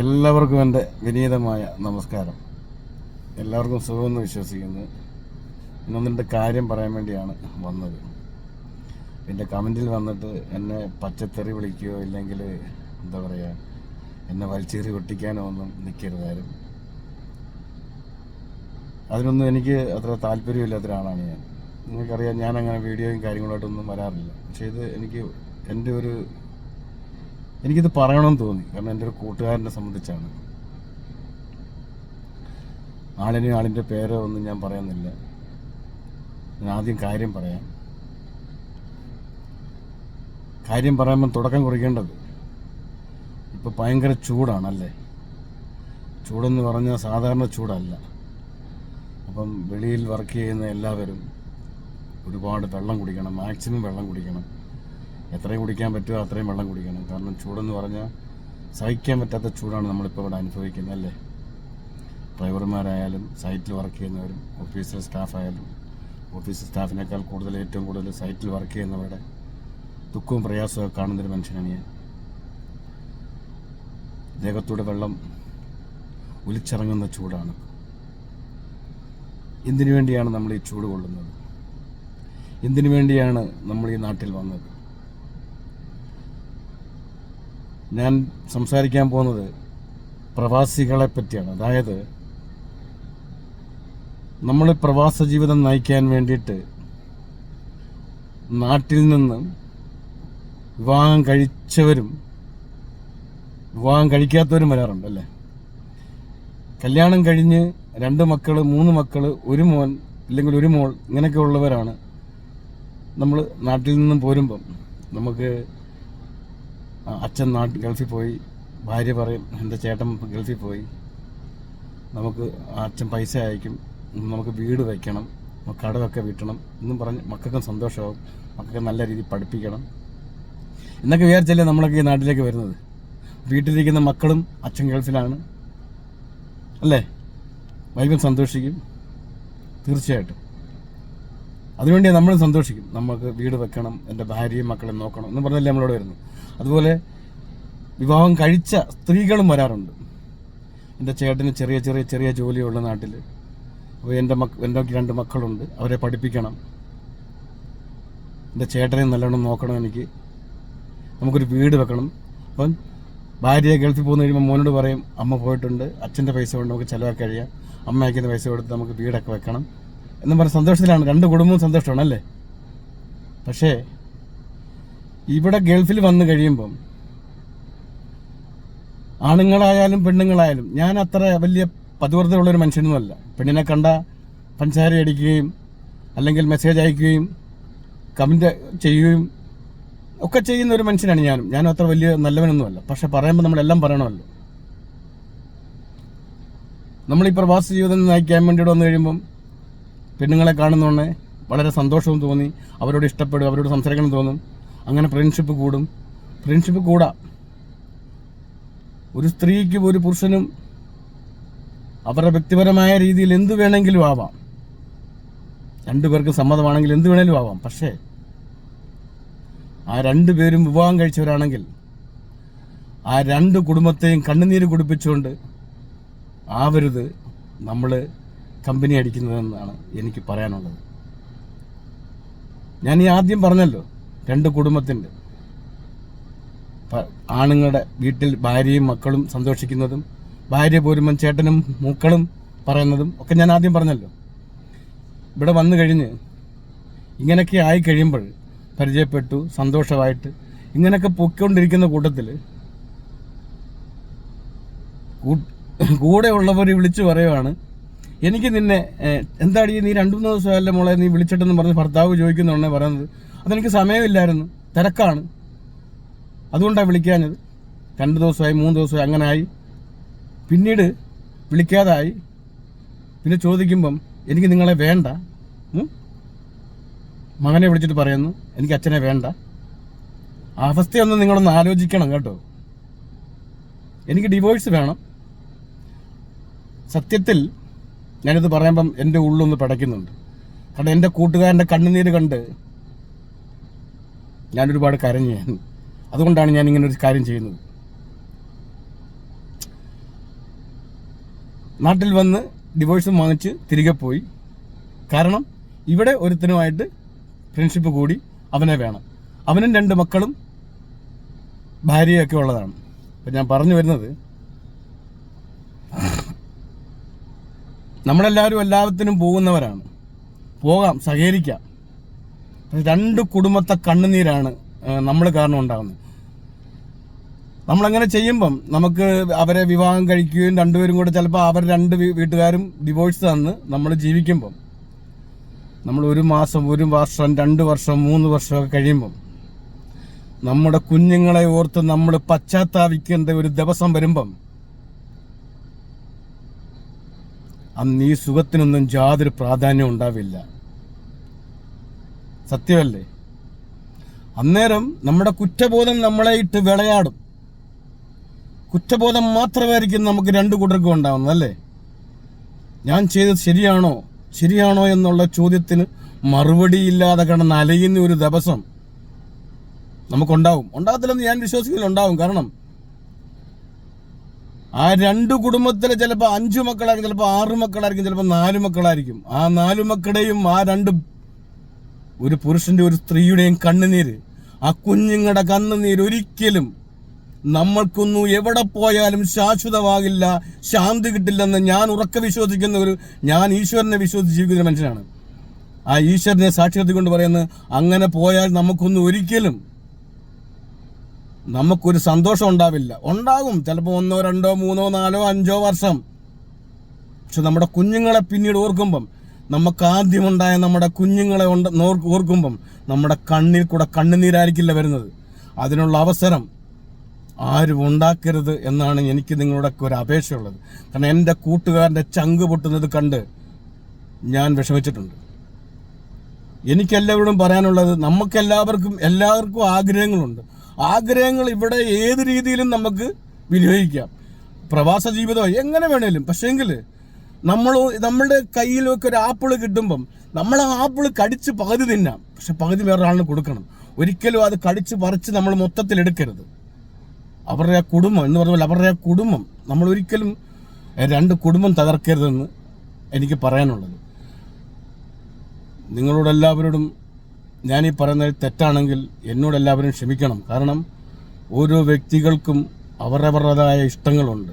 എല്ലാവർക്കും എന്റെ വിനീതമായ നമസ്കാരം. എല്ലാവർക്കും സുഖമെന്ന് വിശ്വസിക്കുന്നു. ഇന്നൊന്നിന്റെ കാര്യം പറയാൻ വേണ്ടിയാണ് വന്നത്. എന്റെ കമന്റിൽ വന്നിട്ട് എന്നെ പച്ചത്തെറി വിളിക്കുകയോ ഇല്ലെങ്കിൽ എന്താ പറയുക എന്നെ വലിച്ചേറി ഒട്ടിക്കാനോ ഒന്നും നിൽക്കരുതായിരുന്നു. അതിനൊന്നും എനിക്ക് അത്ര താല്പര്യമില്ലാത്ത ഒരാളാണ് ഞാൻ. നിങ്ങൾക്കറിയാം ഞാൻ അങ്ങനെ വീഡിയോയും കാര്യങ്ങളായിട്ടൊന്നും വരാറില്ല. പക്ഷേ ഇത് എനിക്ക് എന്റെ ഒരു എനിക്കിത് പറയണമെന്ന് തോന്നി. കാരണം എന്റെ ഒരു കൂട്ടുകാരനെ സംബന്ധിച്ചാണ്. ആളിനെ ആളിന്റെ പേരോ ഒന്നും ഞാൻ പറയുന്നില്ല. ഞാൻ ആദ്യം കാര്യം പറയാം. കാര്യം പറയുമ്പം തുടക്കം കുറിക്കേണ്ടത് ഇപ്പോൾ ഭയങ്കര ചൂടാണല്ലേ? ചൂടെന്ന് പറഞ്ഞാൽ സാധാരണ ചൂടല്ല. അപ്പം വെളിയിൽ വർക്ക് ചെയ്യുന്ന എല്ലാവരും ഒരുപാട് വെള്ളം കുടിക്കണം മാക്സിമം വെള്ളം കുടിക്കണം. എത്രയും കുടിക്കാൻ പറ്റുമോ അത്രയും വെള്ളം കുടിക്കണം. കാരണം ചൂടെന്ന് പറഞ്ഞാൽ സഹിക്കാൻ പറ്റാത്ത ചൂടാണ് നമ്മളിപ്പോൾ ഇവിടെ അനുഭവിക്കുന്നത് അല്ലേ? ഡ്രൈവർമാരായാലും സൈറ്റിൽ വർക്ക് ചെയ്യുന്നവരും ഓഫീസിലെ സ്റ്റാഫായാലും ഓഫീസ് സ്റ്റാഫിനേക്കാൾ കൂടുതൽ ഏറ്റവും കൂടുതൽ സൈറ്റിൽ വർക്ക് ചെയ്യുന്നവരുടെ ദുഃഖവും പ്രയാസവും കാണുന്നൊരു മനുഷ്യനാണ് ഞാൻ. ദേഹത്തൂടെ വെള്ളം ഒലിച്ചിറങ്ങുന്ന ചൂടാണ്. എന്തിനു വേണ്ടിയാണ് നമ്മൾ ഈ ചൂട് കൊള്ളുന്നത്? എന്തിനു വേണ്ടിയാണ് നമ്മൾ ഈ നാട്ടിൽ വന്നത്? ഞാൻ സംസാരിക്കാൻ പോകുന്നത് പ്രവാസികളെ പറ്റിയാണ്. അതായത് നമ്മൾ പ്രവാസ ജീവിതം നയിക്കാൻ വേണ്ടിയിട്ട് നാട്ടിൽ നിന്ന് വിവാഹം കഴിച്ചവരും വിവാഹം കഴിക്കാത്തവരും വരാറുണ്ട് അല്ലേ? കല്യാണം കഴിഞ്ഞ് രണ്ട് മക്കൾ മൂന്ന് മക്കൾ ഒരു മോൻ ഇല്ലെങ്കിൽ ഒരു മോൾ ഇങ്ങനെയൊക്കെ ഉള്ളവരാണ് നമ്മൾ നാട്ടിൽ നിന്നും പോരുമ്പം നമുക്ക് അച്ഛൻ നാട്ടിൽ ഗൾഫിൽ പോയി. ഭാര്യ പറയും എന്റെ ചേട്ടൻ ഗൾഫിൽ പോയി. നമുക്ക് അച്ഛൻ പൈസ അയക്കും. നമുക്ക് വീട് വയ്ക്കണം കടമൊക്കെ വീട്ടണം. എന്നും പറഞ്ഞ് മക്കൾക്കും സന്തോഷമാവും. മക്കൾക്ക് നല്ല രീതിയിൽ പഠിപ്പിക്കണം. എന്നൊക്കെ വിചാരിച്ചല്ലേ നമ്മളൊക്കെ ഈ നാട്ടിലേക്ക് വരുന്നത്? വീട്ടിലിരിക്കുന്ന മക്കളും അച്ഛൻ ഗൾഫിലാണ്. അല്ലേ? വൈകും സന്തോഷിക്കും. തീർച്ചയായിട്ടും. അതിനുവേണ്ടി നമ്മൾ സന്തോഷിക്കും. നമുക്ക് വീട് വെക്കണം എന്റെ ഭാര്യയും മക്കളെ നോക്കണം എന്ന് പറഞ്ഞല്ലേ നമ്മളോട് വരുന്നു അതുപോലെ വിവാഹം കഴിച്ച സ്ത്രീകളും വരാറുണ്ട്. എന്റെ ചേട്ടന് ചെറിയ ചെറിയ ചെറിയ ജോലിയുള്ള നാട്ടിൽ അപ്പോൾ എന്റെ മക്ക എന്റെ രണ്ട് മക്കളുണ്ട്. അവരെ പഠിപ്പിക്കണം. എന്റെ ചേട്ടനെ നല്ലോണം നോക്കണം എനിക്ക്. നമുക്കൊരു വീട് വെക്കണം. അപ്പം ഭാര്യ ഗൾഫിൽ പോകുന്ന കഴിയുമ്പോൾ മോനോട് പറയും അമ്മ പോയിട്ടുണ്ട്. അച്ഛന്റെ പൈസ കൊണ്ട് നമുക്ക് ചിലവാക്കി കഴിയാം. അമ്മ അയക്കുന്ന പൈസ കൊടുത്ത് നമുക്ക് വീടൊക്കെ വെക്കണം. എന്ന് പറഞ്ഞ സന്തോഷത്തിലാണ്. രണ്ട് കുടുംബവും സന്തോഷമാണ് അല്ലേ? പക്ഷേ ഇവിടെ ഗൾഫിൽ വന്നു കഴിയുമ്പം ആണുങ്ങളായാലും പെണ്ണുങ്ങളായാലും ഞാൻ അത്ര വലിയ പതിവ്രതയുള്ളൊരു മനുഷ്യനൊന്നുമല്ല പെണ്ണിനെ കണ്ട പഞ്ചാര അടിക്കുകയും അല്ലെങ്കിൽ മെസ്സേജ് അയക്കുകയും കമന്റ് ചെയ്യുകയും ഒക്കെ ചെയ്യുന്ന ഒരു മനുഷ്യനാണ് ഞാനും. ഞാനും അത്ര വലിയ നല്ലവനൊന്നുമല്ല പക്ഷെ പറയുമ്പോൾ നമ്മളെല്ലാം പറയണമല്ലോ. നമ്മൾ ഈ പ്രവാസ ജീവിതം നയിക്കാൻ വേണ്ടിയിട്ട് വന്നു കഴിയുമ്പം പെണ്ണുങ്ങളെ കാണുന്നതുകൊണ്ട് വളരെ സന്തോഷവും തോന്നി. അവരോട് ഇഷ്ടപ്പെടും അവരോട് സംസാരിക്കണം തോന്നും. അങ്ങനെ ഫ്രണ്ട്ഷിപ്പ് കൂടും. ഫ്രണ്ട്ഷിപ്പ് കൂടാം. ഒരു സ്ത്രീക്കും ഒരു പുരുഷനും അവരുടെ വ്യക്തിപരമായ രീതിയിൽ എന്ത് വേണമെങ്കിലും ആവാം. രണ്ടുപേർക്ക് സമ്മതമാണെങ്കിൽ എന്ത് വേണമെങ്കിലും ആവാം. പക്ഷേ ആ രണ്ടു പേരും വിവാഹം കഴിച്ചവരാണെങ്കിൽ ആ രണ്ട് കുടുംബത്തെയും കണ്ണുനീര് കുടിപ്പിച്ചുകൊണ്ട് ആവരുത്. നമ്മൾ കമ്പനി അടിക്കുന്നതെന്നാണ് എനിക്ക് പറയാനുള്ളത്. ഞാൻ ഈ ആദ്യം പറഞ്ഞല്ലോ രണ്ട് കുടുംബത്തിന്റെ ആണുങ്ങളുടെ വീട്ടിൽ ഭാര്യയും മക്കളും സന്തോഷിക്കുന്നതും ഭാര്യ പോരുമ്പം ചേട്ടനും മൂക്കളും പറയുന്നതും ഒക്കെ ഞാൻ ആദ്യം പറഞ്ഞല്ലോ. ഇവിടെ വന്നു കഴിഞ്ഞ് ഇങ്ങനെയൊക്കെ ആയി കഴിയുമ്പോൾ പരിചയപ്പെട്ടു സന്തോഷമായിട്ട് ഇങ്ങനെയൊക്കെ പൊയ്ക്കൊണ്ടിരിക്കുന്ന കൂട്ടത്തിൽ കൂടെ ഉള്ളവർ വിളിച്ചു പറയുവാണ് എനിക്ക് നിന്നെ എന്താടി നീ രണ്ടു മൂന്ന് ദിവസമല്ല മോളെ നീ വിളിച്ചിട്ടെന്ന് പറഞ്ഞ് ഭർത്താവ് ചോദിക്കുന്നുണ്ടേ പറയുന്നത്. അതെനിക്ക് സമയമില്ലായിരുന്നു. തിരക്കാണ്. അതുകൊണ്ടാണ് വിളിക്കാഞ്ഞത്. രണ്ട് ദിവസമായി മൂന്ന് ദിവസമായി അങ്ങനെ ആയി പിന്നീട് വിളിക്കാതായി. പിന്നെ ചോദിക്കുമ്പം എനിക്ക് നിങ്ങളെ വേണ്ട? മകനെ വിളിച്ചിട്ട് പറയുന്നു എനിക്ക് അച്ഛനെ വേണ്ട. അവസ്ഥയൊന്നും നിങ്ങളൊന്ന് ആലോചിക്കണം കേട്ടോ. എനിക്ക് ഡിവോഴ്സ് വേണം. സത്യത്തിൽ ഞാനിത് പറയുമ്പം എന്റെ ഉള്ളൊന്ന് പടയ്ക്കുന്നുണ്ട്. കാരണം എന്റെ കൂട്ടുകാരന്റെ കണ്ണുനീര് കണ്ട് ഞാനൊരുപാട് കരഞ്ഞു അതുകൊണ്ടാണ് ഞാൻ ഇങ്ങനെ ഒരു കാര്യം ചെയ്യുന്നത്. നാട്ടിൽ വന്ന് ഡിവോഴ്സ് വാങ്ങിച്ച് തിരികെ പോയി. കാരണം ഇവിടെ ഒരുത്തനുമായിട്ട് ഫ്രണ്ട്ഷിപ്പ് കൂടി അവനെ വേണം. അവനും രണ്ട് മക്കളും ഭാര്യയൊക്കെ ഉള്ളതാണ്. അപ്പം ഞാൻ പറഞ്ഞു വരുന്നത് നമ്മളെല്ലാവരും എല്ലാത്തിനും പോകുന്നവരാണ്. പോകാം സഹകരിക്കാം. രണ്ട് കുടുംബത്തെ കണ്ണുനീരാണ് നമ്മൾ കാരണം ഉണ്ടാകുന്നത്. നമ്മളങ്ങനെ ചെയ്യുമ്പം നമുക്ക് അവരെ വിവാഹം കഴിക്കുകയും രണ്ടുപേരും കൂടെ ചിലപ്പോൾ അവർ രണ്ട് വീട്ടുകാരും ഡിവോഴ്സ് തന്ന് നമ്മൾ ജീവിക്കുമ്പം നമ്മൾ ഒരു മാസം ഒരു വർഷം രണ്ട് വർഷം മൂന്ന് വർഷമൊക്കെ കഴിയുമ്പം നമ്മുടെ കുഞ്ഞുങ്ങളെ ഓർത്ത് നമ്മൾ പശ്ചാത്താപിക്കേണ്ട ഒരു ദിവസം വരുമ്പം അന്ന് ഈ സുഖത്തിനൊന്നും യാതൊരു പ്രാധാന്യം ഉണ്ടാവില്ല. സത്യമല്ലേ? അന്നേരം നമ്മുടെ കുറ്റബോധം നമ്മളെ ഇട്ട് വിളയാടും. കുറ്റബോധം മാത്രമായിരിക്കും നമുക്ക് രണ്ടു കൂട്ടർക്കും ഉണ്ടാവുന്നത് അല്ലേ? ഞാൻ ചെയ്തത് ശരിയാണോ? ശരിയാണോ എന്നുള്ള ചോദ്യത്തിന് മറുപടിയില്ലാതെ കിടന്ന് അലയുന്ന ഒരു ദിവസം നമുക്കുണ്ടാവും. ഉണ്ടാകത്തില്ലെന്ന് ഞാൻ വിശ്വസിക്കുന്നില്ല ഉണ്ടാവും. കാരണം ആ രണ്ട് കുടുംബത്തിലെ ചിലപ്പോൾ അഞ്ചു മക്കളായിരിക്കും ചിലപ്പോൾ ആറ് മക്കളായിരിക്കും ചിലപ്പോൾ നാല് മക്കളായിരിക്കും. ആ നാലു മക്കളുടെയും ആ രണ്ട് ഒരു പുരുഷന്റെ ഒരു സ്ത്രീയുടെയും കണ്ണുനീര് ആ കുഞ്ഞുങ്ങളുടെ കണ്ണുനീര് ഒരിക്കലും നമ്മൾക്കൊന്നും എവിടെ പോയാലും ശാശ്വതമാകില്ല ശാന്തി കിട്ടില്ലെന്ന് ഞാൻ ഉറക്കെ വിശ്വസിക്കുന്ന ഒരു ഞാൻ ഈശ്വരനെ വിശ്വസിച്ച് ജീവിക്കുന്ന മനുഷ്യനാണ്. ആ ഈശ്വരനെ സാക്ഷ്യത്തിൽ കൊണ്ട് പറയുന്നത് അങ്ങനെ പോയാൽ നമുക്കൊന്നും ഒരിക്കലും നമുക്കൊരു സന്തോഷം ഉണ്ടാവില്ല. ഉണ്ടാകും. ചിലപ്പോൾ ഒന്നോ രണ്ടോ മൂന്നോ നാലോ അഞ്ചോ വർഷം. പക്ഷെ നമ്മുടെ കുഞ്ഞുങ്ങളെ പിന്നീട് ഓർക്കുമ്പം നമുക്ക് ആദ്യമുണ്ടായ നമ്മുടെ കുഞ്ഞുങ്ങളെ ഓർക്കുമ്പം നമ്മുടെ കണ്ണിൽ കൂടെ കണ്ണുനീരായിരിക്കില്ല വരുന്നത്. അതിനുള്ള അവസരം ആരും ഉണ്ടാക്കരുത് എന്നാണ് എനിക്ക് നിങ്ങളോടൊക്കെ ഒരു അപേക്ഷയുള്ളത്. കാരണം എന്റെ കൂട്ടുകാരന്റെ ചങ്ക് പൊട്ടുന്നത് കണ്ട് ഞാൻ വിഷമിച്ചിട്ടുണ്ട്. എനിക്കെല്ലാവരോടും പറയാനുള്ളത് നമുക്കെല്ലാവർക്കും എല്ലാവർക്കും ആഗ്രഹങ്ങളുണ്ട്. ആഗ്രഹങ്ങൾ ഇവിടെ ഏത് രീതിയിലും നമുക്ക് വിനിയോഗിക്കാം. പ്രവാസ ജീവിതം എങ്ങനെ വേണേലും. പക്ഷേങ്കിൽ നമ്മൾ നമ്മളുടെ കയ്യിലൊക്കെ ഒരു ആപ്പിൾ കിട്ടുമ്പം നമ്മൾ ആ ആപ്പിൾ കടിച്ച് പകുതി തിന്നാം. പക്ഷെ പകുതി വേറൊരാളിന് കൊടുക്കണം. ഒരിക്കലും അത് കടിച്ച് പറിച്ച് നമ്മൾ മൊത്തത്തിൽ എടുക്കരുത്. അവരുടെ ആ കുടുംബം എന്ന് പറഞ്ഞാൽ അവരുടെ ആ കുടുംബം നമ്മൾ ഒരിക്കലും രണ്ട് കുടുംബം തകർക്കരുതെന്ന് എനിക്ക് പറയാനുള്ളത്. നിങ്ങളോടെല്ലാവരോടും ഞാൻ ഈ പറയുന്നത് തെറ്റാണെങ്കിൽ എന്നോട് എല്ലാവരും ക്ഷമിക്കണം. കാരണം ഓരോ വ്യക്തികൾക്കും അവരവരുടേതായ ഇഷ്ടങ്ങളുണ്ട്.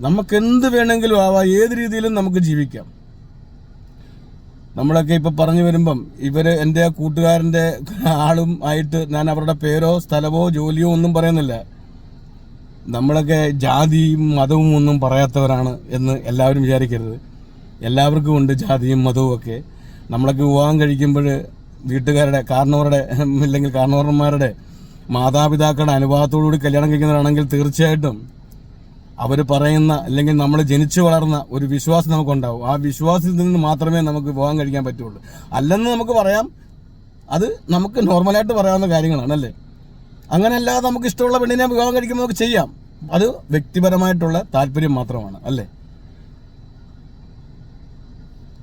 നമുക്ക് എന്ത് വേണമെങ്കിലും ആവാം. ഏത് രീതിയിലും നമുക്ക് ജീവിക്കാം. നമ്മളൊക്കെ ഇപ്പൊ പറഞ്ഞു വരുമ്പം ഇവർ എന്റെ കൂട്ടുകാരന്റെ ആളും ആയിട്ട് ഞാൻ അവരുടെ പേരോ സ്ഥലമോ ജോലിയോ ഒന്നും പറയുന്നില്ല. നമ്മളൊക്കെ ജാതിയും മതവും ഒന്നും പറയാത്തവരാണ് എന്ന് എല്ലാവരും വിചാരിക്കരുത്. എല്ലാവർക്കും ഉണ്ട് ജാതിയും മതവും ഒക്കെ. നമ്മളൊക്കെ വിവാഹം കഴിക്കുമ്പോൾ വീട്ടുകാരുടെ കാരണവരുടെ ഇല്ലെങ്കിൽ കാരണവർമാരുടെ മാതാപിതാക്കളുടെ അനുഭവത്തോടുകൂടി കല്യാണം കഴിക്കുന്നവരാണെങ്കിൽ തീർച്ചയായിട്ടും അവർ പറയുന്ന അല്ലെങ്കിൽ നമ്മൾ ജനിച്ചു വളർന്ന ഒരു വിശ്വാസം നമുക്കുണ്ടാവും. ആ വിശ്വാസത്തിൽ നിന്ന് മാത്രമേ നമുക്ക് വിവാഹം കഴിക്കാൻ പറ്റുള്ളൂ. അല്ലെന്ന് നമുക്ക് പറയാം അത് നമുക്ക് നോർമലായിട്ട് പറയാവുന്ന കാര്യങ്ങളാണ് അല്ലേ? അങ്ങനെയല്ലാതെ നമുക്ക് ഇഷ്ടമുള്ള പെണ്ണിനെ വിവാഹം കഴിക്കുമ്പോൾ നമുക്ക് ചെയ്യാം. അത് വ്യക്തിപരമായിട്ടുള്ള താല്പര്യം മാത്രമാണ് അല്ലേ?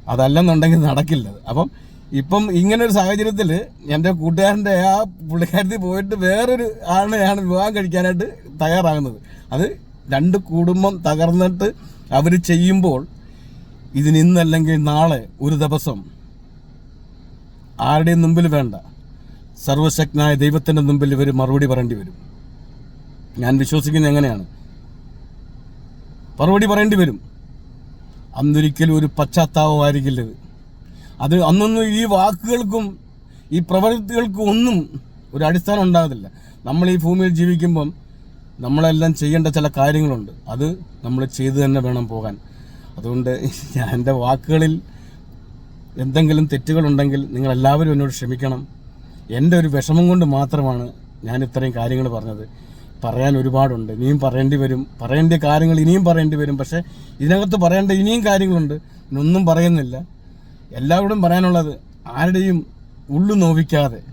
അതല്ലെന്നുണ്ടെങ്കിൽ നടക്കില്ല. അപ്പം ഇപ്പം ഇങ്ങനെ ഒരു സാഹചര്യത്തിൽ എന്റെ കൂട്ടുകാരന്റെ ആ പുള്ളിക്കാരത്തിൽ പോയിട്ട് വേറൊരു ആളെയാണ് വിവാഹം കഴിക്കാനായിട്ട് തയ്യാറാകുന്നത്. അത് രണ്ട് കുടുംബം തകർന്നിട്ട് അവർ ചെയ്യുമ്പോൾ ഇതിന് ഇന്നല്ലെങ്കിൽ നാളെ ഒരു ദിവസം ആരുടെയും മുമ്പിൽ വേണ്ട. സർവശക്തനായ ദൈവത്തിന്റെ മുമ്പിൽ ഇവർ മറുപടി പറയേണ്ടി വരും. ഞാൻ വിശ്വസിക്കുന്നത് എങ്ങനെയാണ്? മറുപടി പറയേണ്ടി വരും. അന്നൊരിക്കലും ഒരു പശ്ചാത്താപമായിരിക്കില്ല ഇത് അത് അന്നൊന്നും ഈ വാക്കുകൾക്കും ഈ പ്രവൃത്തികൾക്കും ഒന്നും ഒരു അടിസ്ഥാനം ഉണ്ടാകത്തില്ല. നമ്മൾ ഈ ഭൂമിയിൽ ജീവിക്കുമ്പം നമ്മളെല്ലാം ചെയ്യേണ്ട ചില കാര്യങ്ങളുണ്ട്. അത് നമ്മൾ ചെയ്തു തന്നെ വേണം പോകാൻ. അതുകൊണ്ട് ഞാൻ എന്റെ വാക്കുകളിൽ എന്തെങ്കിലും തെറ്റുകളുണ്ടെങ്കിൽ നിങ്ങളെല്ലാവരും എന്നോട് ക്ഷമിക്കണം. എന്റെ ഒരു വിഷമം കൊണ്ട് മാത്രമാണ് ഞാൻ ഇത്രയും കാര്യങ്ങൾ പറഞ്ഞത്. പറയാൻ ഒരുപാടുണ്ട്. ഇനിയും പറയേണ്ടി വരും. പറയേണ്ട കാര്യങ്ങൾ ഇനിയും പറയേണ്ടി വരും. പക്ഷേ ഇതിനകത്ത് പറയേണ്ട ഇനിയും കാര്യങ്ങളുണ്ട്. ഒന്നും പറയുന്നില്ല. എല്ലാവരോടും പറയാനുള്ളത് ആരുടെയും ഉള്ളു നോവിക്കാതെ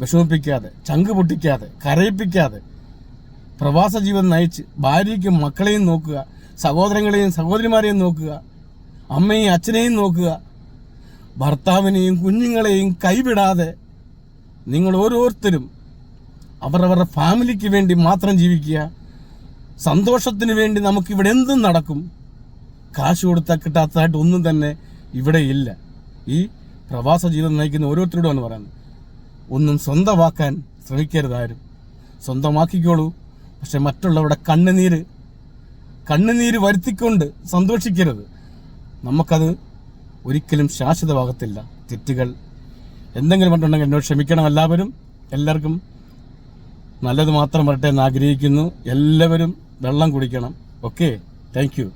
വിഷമിപ്പിക്കാതെ ചങ്ക് പൊട്ടിക്കാതെ കരയിപ്പിക്കാതെ പ്രവാസ ജീവിതം നയിച്ച് ഭാര്യയ്ക്കും മക്കളെയും നോക്കുക സഹോദരങ്ങളെയും സഹോദരിമാരെയും നോക്കുക അമ്മയും അച്ഛനെയും നോക്കുക ഭർത്താവിനെയും കുഞ്ഞുങ്ങളെയും കൈവിടാതെ നിങ്ങൾ ഓരോരുത്തരും അവരവരുടെ ഫാമിലിക്ക് വേണ്ടി മാത്രം ജീവിക്കുക. സന്തോഷത്തിന് വേണ്ടി നമുക്കിവിടെ എന്തും നടക്കും. കാശ് കൊടുത്താൽ കിട്ടാത്തതായിട്ട് ഒന്നും തന്നെ ഇവിടെ ഇല്ല. ഈ പ്രവാസ ജീവിതം നയിക്കുന്ന ഓരോരുത്തരോടും എന്ന് പറയുന്നത്. ഒന്നും സ്വന്തമാക്കാൻ ശ്രമിക്കരുതാരും സ്വന്തമാക്കിക്കോളൂ. പക്ഷെ മറ്റുള്ളവരുടെ കണ്ണുനീര് കണ്ണുനീര് വരുത്തിക്കൊണ്ട് സന്തോഷിക്കരുത്. നമുക്കത് ഒരിക്കലും ശാശ്വതമാകത്തില്ല. തെറ്റുകൾ എന്തെങ്കിലും പറഞ്ഞിട്ടുണ്ടെങ്കിൽ എന്നോട് ക്ഷമിക്കണം എല്ലാവരും. എല്ലാവർക്കും നല്ലത് മാത്രം വരട്ടെ എന്ന് ആഗ്രഹിക്കുന്നു. എല്ലാവരും വെള്ളം കുടിക്കണം. ഓക്കെ? താങ്ക്